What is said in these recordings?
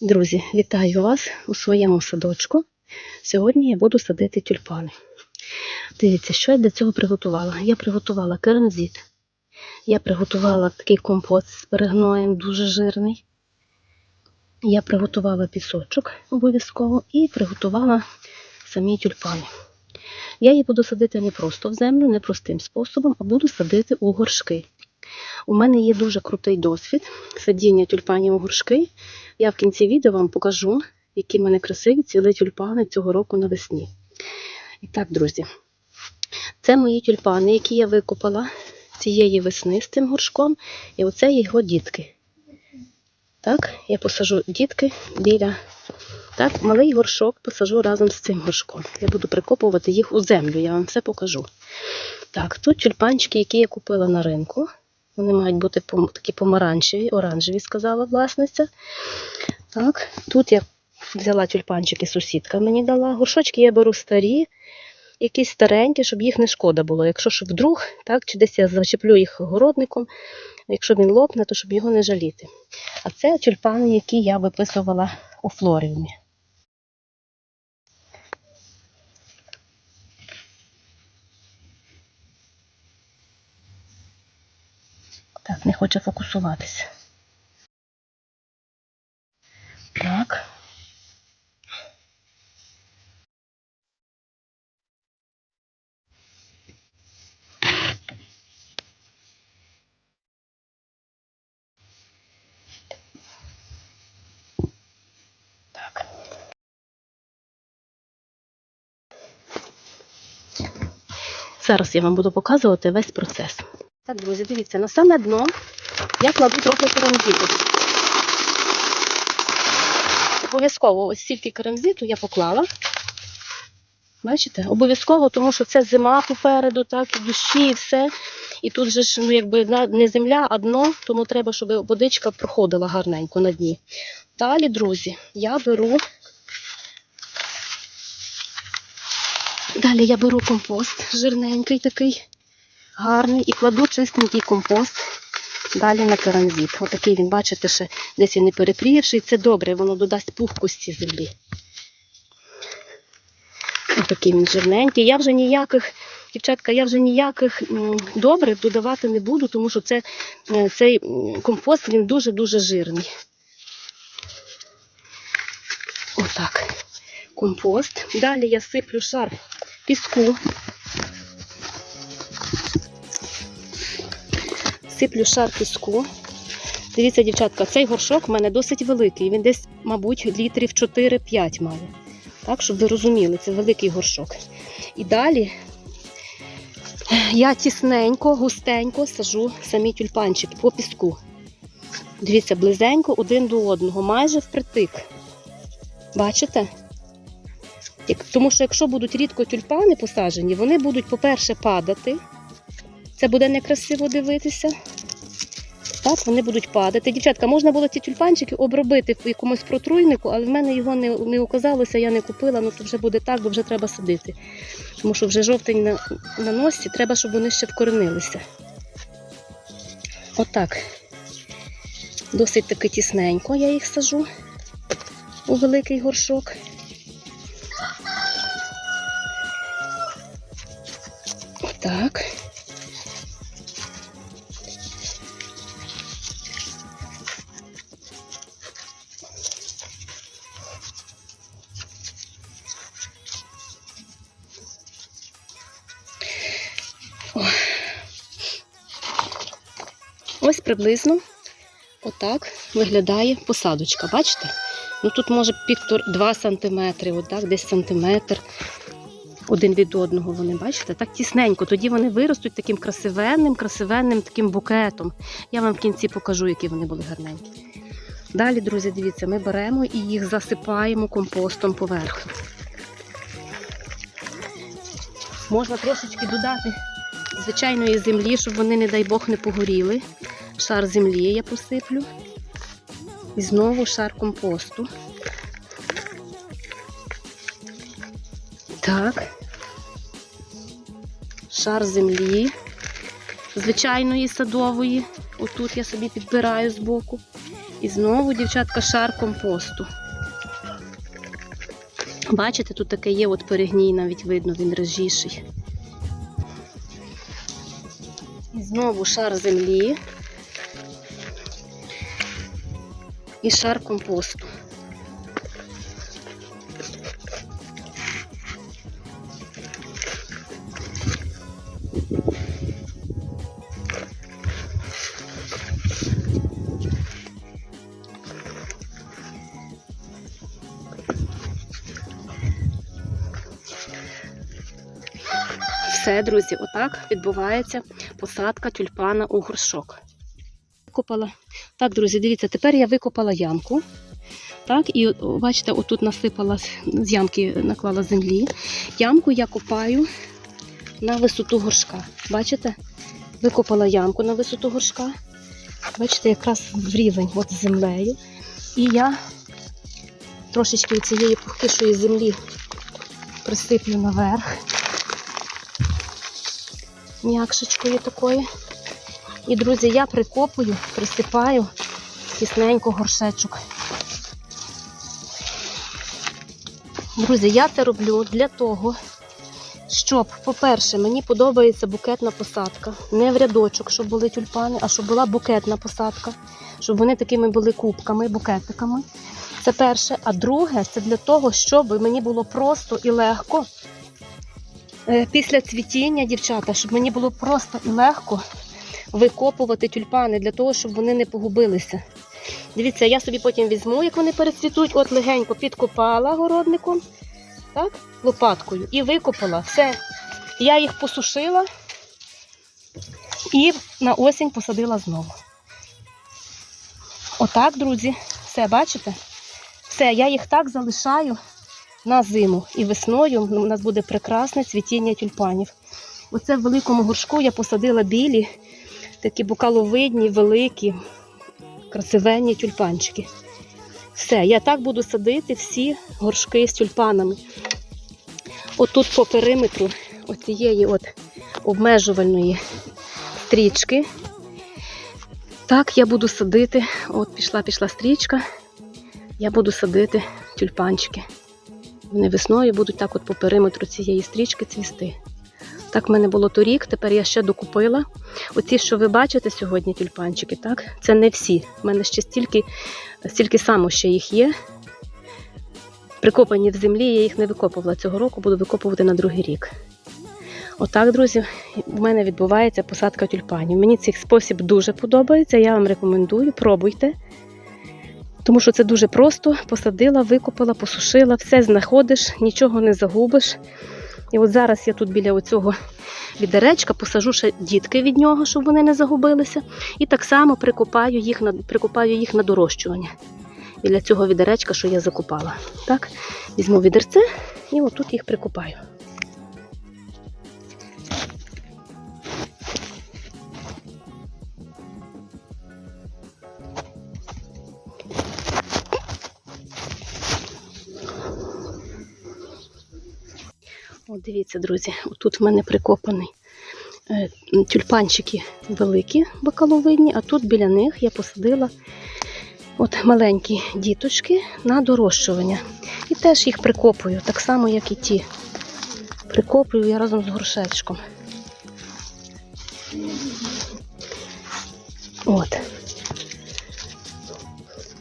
Друзі, вітаю вас у своєму садочку. Сьогодні я буду садити тюльпани. Дивіться, що я для цього приготувала. Я приготувала керамзит, я приготувала такий компот з перегноєм, дуже жирний. Я приготувала пісочок обов'язково і приготувала самі тюльпани. Я її буду садити не просто в землю, не простим способом, а буду садити у горшки. У мене є дуже крутий досвід садіння тюльпанів у горшки. Я в кінці відео вам покажу, які в мене красиві цілі тюльпани цього року навесні. І так, друзі, це мої тюльпани, які я викопала цієї весни з цим горшком. І оце його дітки. Так, я посажу дітки біля. Так, малий горшок посажу разом з цим горшком. Я буду прикопувати їх у землю, я вам все покажу. Так, тут тюльпанчики, які я купила на ринку. Вони мають бути такі помаранчеві, оранжеві, сказала власниця. Так, тут я взяла тюльпанчики, сусідка мені дала. Горшочки я беру старі, якісь старенькі, щоб їх не шкода було. Якщо ж вдруг, так, чи десь я зачеплю їх городником, якщо він лопне, то щоб його не жаліти. А це тюльпани, які я виписувала у флоріумі. Так, не хоче фокусуватися. Так. Так. Зараз я вам буду показувати весь процес. Так, друзі, дивіться, на саме дно я кладу трохи керамзиту. Обов'язково ось стільки керамзиту я поклала. Бачите? Обов'язково, тому що це зима попереду, так, і дощі, і все. І тут же ж ну, якби не земля, а дно, тому треба, щоб водичка проходила гарненько на дні. Далі, друзі, я беру. Далі я беру компост жирненький такий, гарний, і кладу чистенький компост далі на керамзит. Отакий він, бачите, ще десь він не перепрівший. Це добре, воно додасть пухкості землі. Отакий він жирненький. Я вже ніяких, дівчатка, я вже ніяких м, добрив додавати не буду, тому що це, е, цей компост він дуже-дуже жирний. Отак. Компост. Далі я сиплю шар піску. Сиплю шар піску. Дивіться, дівчатка, цей горшок в мене досить великий. Він десь, мабуть, літрів 4-5 має. Так, щоб ви розуміли, це великий горшок. І далі я тісненько, густенько сажу самі тюльпанчики по піску. Дивіться, близенько один до одного, майже впритик. Бачите? Тому що якщо будуть рідко тюльпани посаджені, вони будуть, по-перше, падати. Це буде некрасиво дивитися. Так, вони будуть падати. Дівчатка, можна було ці тюльпанчики обробити в якомусь протруйнику, але в мене його не, не оказалося, я не купила, ну то вже буде так, бо вже треба садити. Тому що вже жовтень на, на носі, треба, щоб вони ще вкоренилися. Отак. Досить таки тісненько я їх сажу у великий горшок. Отак. Приблизно отак виглядає посадочка. Бачите? Ну тут може півтор 2 см, отак, десь сантиметр. Один від одного вони, бачите, так тісненько. Тоді вони виростуть таким красивенним, красивенним таким букетом. Я вам в кінці покажу, які вони були гарненькі. Далі, друзі, дивіться, ми беремо і їх засипаємо компостом поверху. Можна трошечки додати звичайної землі, щоб вони, не дай Бог, не погоріли. Шар землі я посиплю. І знову шар компосту. Так. Шар землі. Звичайної садової. Отут я собі підбираю збоку. І знову, дівчатка, шар компосту. Бачите, тут таке є от перегній, навіть видно, він режіший. І знову шар землі. І шар компосту. Все, друзі, отак відбувається посадка тюльпана у горшок. Викопала. Так, друзі, дивіться, тепер я викопала ямку. Так, і бачите, отут насипала з ямки, наклала землі. Ямку я копаю на висоту горшка. Бачите? Викопала ямку на висоту горшка. Бачите, якраз в рівень от з землею. І я трошечки цієї пухкішої землі присиплю наверх м'якшечкою такою. І, друзі, я прикопую, присипаю тісненько горшечок. Друзі, я це роблю для того, щоб, по-перше, мені подобається букетна посадка. Не в рядочок, щоб були тюльпани, а щоб була букетна посадка, щоб вони такими були кубками, букетиками. Це перше. А друге, це для того, щоб мені було просто і легко е, після цвітіння, дівчата, щоб мені було просто і легко викопувати тюльпани для того, щоб вони не погубилися. Дивіться, я собі потім візьму, як вони перецвітуть, от легенько підкопала городником, так, лопаткою і викопала. Все. Я їх посушила і на осінь посадила знову. Отак, друзі, все, бачите? Все, я їх так залишаю на зиму. І весною у нас буде прекрасне цвітіння тюльпанів. Оце в великому горшку я посадила білі, такі бокаловидні, великі, красивенні тюльпанчики. Все, я так буду садити всі горшки з тюльпанами. Отут по периметру оцієї от обмежувальної стрічки. Так, я буду садити, от пішла, пішла стрічка, я буду садити тюльпанчики. Вони весною будуть так от по периметру цієї стрічки цвісти. Так в мене було торік, тепер я ще докупила. Оці, що ви бачите сьогодні, тюльпанчики, так? Це не всі. У мене ще стільки, стільки само ще їх є. Прикопані в землі, я їх не викопувала цього року, буду викопувати на другий рік. Отак, друзі, у мене відбувається посадка тюльпанів. Мені цей спосіб дуже подобається, я вам рекомендую, пробуйте. Тому що це дуже просто. Посадила, викопала, посушила, все знаходиш, нічого не загубиш. І от зараз я тут біля оцього відеречка посажу ще дітки від нього, щоб вони не загубилися. І так само прикопаю їх на, прикопаю їх на дорощування. Біля цього відеречка, що я закопала. Так, візьму відерце і отут їх прикопаю. От дивіться, друзі, тут в мене прикопані е, тюльпанчики великі, бакаловидні, а тут біля них я посадила от маленькі діточки на дорощування. І теж їх прикопую, так само, як і ті. Прикоплюю я разом з горшечком. От.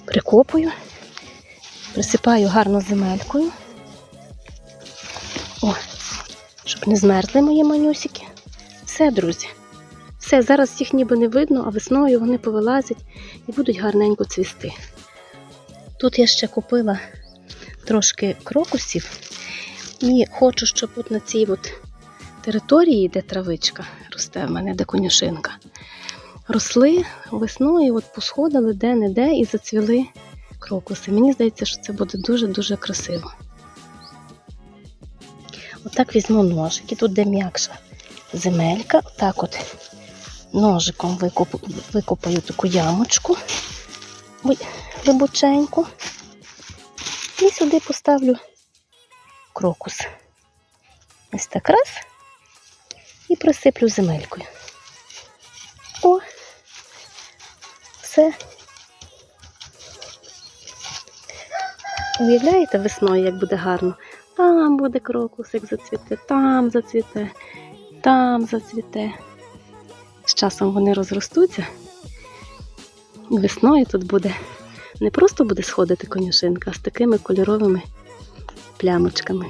Прикопую, присипаю гарно земелькою. Не змерзли мої манюсики. Все, друзі. Все, зараз їх ніби не видно, а весною вони повилазять і будуть гарненько цвісти. Тут я ще купила трошки крокусів і хочу, щоб от на цій от території, де травичка росте в мене, де конюшинка, росли весною, от посходили де-не-де і зацвіли крокуси. Мені здається, що це буде дуже-дуже красиво. Отак візьму ножик, і тут де м'якша земелька. Отак от ножиком викоп... викопаю таку ямочку глибоченьку. І сюди поставлю крокус. Ось так раз. І присиплю земелькою. Уявляєте весною, як буде гарно? Там буде крокусик зацвіте, там зацвіте, там зацвіте. З часом вони розростуться. І весною тут буде не просто буде сходити конюшинка, а з такими кольоровими плямочками.